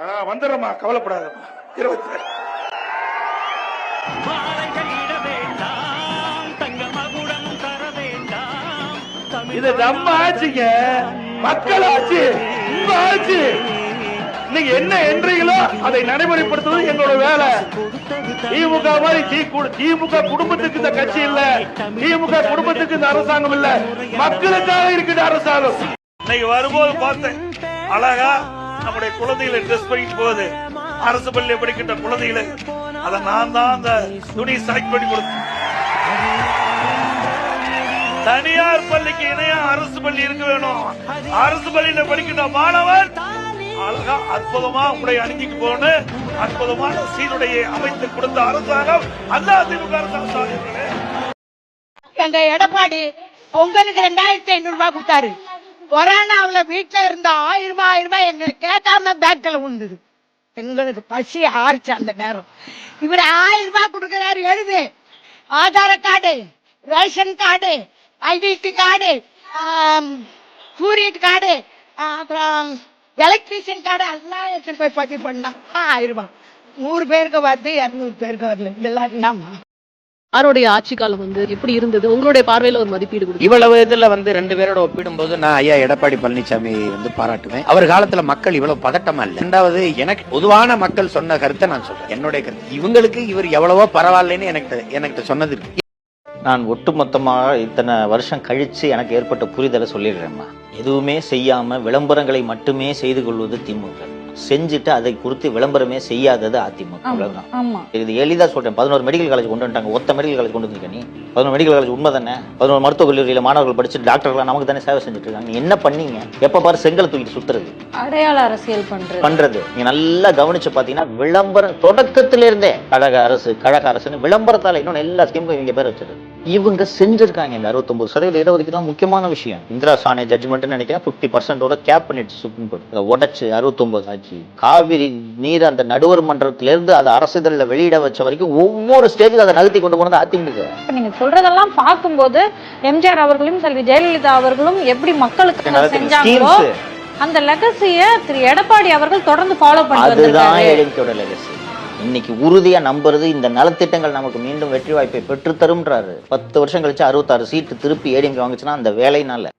வந்துடுறமா கவலைப்படாதம்மா. இருபத்தி இது நம்ம ஆட்சிங்க. மக்கள் ஆட்சி உங்க ஆட்சி. நீங்க என்ன என்றீங்களோ அதை நடைமுறைப்படுத்துவது எங்களோட வேலை. திமுக மாதிரி தி- கு- திமுக குடும்பத்துக்கு இந்த கட்சி இல்ல. திமுக குடும்பத்துக்கு இந்த அரசாங்கம் இல்ல. மக்களுக்காக இருக்குது அரசாங்கம். இன்னைக்கு வரும்போது பார்த்தேன் அழகா நம்முடைய குழந்தைகளை ட்ரெஸ் பண்ணிட்டு போகுது. அரசு பள்ளியை படிக்கின்ற குழந்தைகளை. அதை நான் தான் அந்த துணி செலக்ட் பண்ணி கொடுத்தேன். தனியார் பள்ளிக்கு இணையா அரசு பள்ளி இருக்க வேணும். அரசு பள்ளியில படிக்கின்ற மாணவர் அழகா அற்புதமா உடைய அணிஞ்சிட்டு போன அற்புதமான சீருடையை அமைத்து கொடுத்த அரசாங்கம் அந்த அதிமுக அரசாங்கம் எங்க எடப்பாடி பொங்கலுக்கு ரெண்டாயிரத்தி ஐநூறு ரூபாய் கொடுத்தாரு. கொரோனாவில் வீட்டில் இருந்த ஆயிரம் ரூபாய் ஆயிரம் ரூபாய் எங்களுக்கு கேட்காம பேங்க்ல உண்டுது எங்களுக்கு பசி ஆறுச்சு அந்த நேரம். இவர் ஆயிரம் ரூபாய் கொடுக்குறாரு எழுது. Aadhaar card ration card identity card சூரியட் card அப்புறம் எலக்ட்ரிஷியன் கார்டு எல்லாம் எடுத்துட்டு போய் பதிவு பண்ணா ஆயிரம் ரூபாய். நூறு பேருக்கு வருது இரநூறு பேருக்கு வரல இதெல்லாம் என்னம்மா? யாருடைய ஆட்சி காலம் வந்து எப்படி இருந்தது? உங்களுடைய பார்வையில ஒரு மதிப்பீடு கொடுங்க. இவ்வளவு இதுல வந்து ரெண்டு பேரோட ஒப்பிடும்போது நான் ஐயா எடப்பாடி பழனிசாமி வந்து பாராட்டுவேன். அவர் காலத்துல மக்கள் இவ்வளவு பதட்டமா இல்ல. ரெண்டாவது எனக்கு பொதுவான மக்கள் சொன்ன கருத்தை நான் சொல்றேன். என்னுடைய கருத்து. இவங்களுக்கு இவர் எவ்வளவோ பரவாயில்லைன்னு எனக்கு எனக்கு சொன்னது இருக்கு நான் ஒட்டுமொத்தமாக இத்தனை வருஷம் கழிச்சு எனக்கு ஏற்பட்ட புரிதலை சொல்லிடுறேம்மா எதுவுமே செய்யாம விளம்பரங்களை மட்டுமே செய்து கொள்வது திமுக. செஞ்சுட்டு அதை குறித்து விளம்பரமே செய்யாதது அதிமுக. அவ்வளவுதான். இது எளிதா சொல்றேன். பதினோரு மெடிக்கல் காலேஜ் கொண்டு வந்துட்டாங்க. ஒத்த மெடிக்கல் காலேஜ் கொண்டு வந்திருக்க நீ. பதினோரு மெடிக்கல் காலேஜ் உண்மை தானே? பதினோரு மருத்துவக் கல்லூரியில மாணவர்கள் படிச்சு டாக்டர்லாம் நமக்கு தானே சேவை செஞ்சுட்டு இருக்காங்க. நீ என்ன பண்ணீங்க? எப்ப பாரு செங்கலை தூக்கிட்டு சுத்துறது. அடையாள அரசியல் பண்றது. பண்றது. நீங்க நல்லா கவனிச்சு பாத்தீங்கன்னா விளம்பரம் தொடக்கத்துல இருந்தே கழக அரசு கழக அரசுன்னு விளம்பரத்தால இன்னொன்னு எல்லா ஸ்கீமுக்கும் இவங்க பேர் வச்சிருக்கு இவங்க செஞ்சிருக்காங்க இந்த அறுபத்தொன்பது சதவீத இடஒதுக்கீடு தான் முக்கியமான விஷயம். இந்திரா சாணி ஜட்ஜ்மெண்ட் நினைக்கிறேன். பிப்டி பர்சன்டோட கேப் பண்ணிட்டு சுப்ரீம் கோர்ட் உடைச்சு அறுபத்தொன்பது ஆச்சு காவிரி நீர் அந்த நடுவர் மன்றத்துல இருந்து அதை அரசிதழில் வெளியிட வச்ச வரைக்கும் ஒவ்வொரு ஸ்டேஜுக்கு அதை நகர்த்தி கொண்டு போனது அதிமுக. நீங்க சொல்றதெல்லாம் பார்க்கும்போது எம்ஜிஆர் அவர்களும் செல்வி ஜெயலலிதா அவர்களும் எப்படி மக்களுக்கு செஞ்சாங்களோ அந்த லெகசிய திரு எடப்பாடி அவர்கள் தொடர்ந்து ஃபாலோ பண்ணி அதுதான் ஏடிஎம்கேட லெகசி இன்னைக்கு உறுதியா நம்புறது இந்த நலத்திட்டங்கள் நமக்கு மீண்டும் வெற்றி வாய்ப்பை பெற்று தரும்ன்றாரு பத்து வருஷம் கழிச்சு அறுபத்தாறு சீட்டு திருப்பி ஏடிஎம்கே வாங்குச்சுன்னா அந்த வேலைனால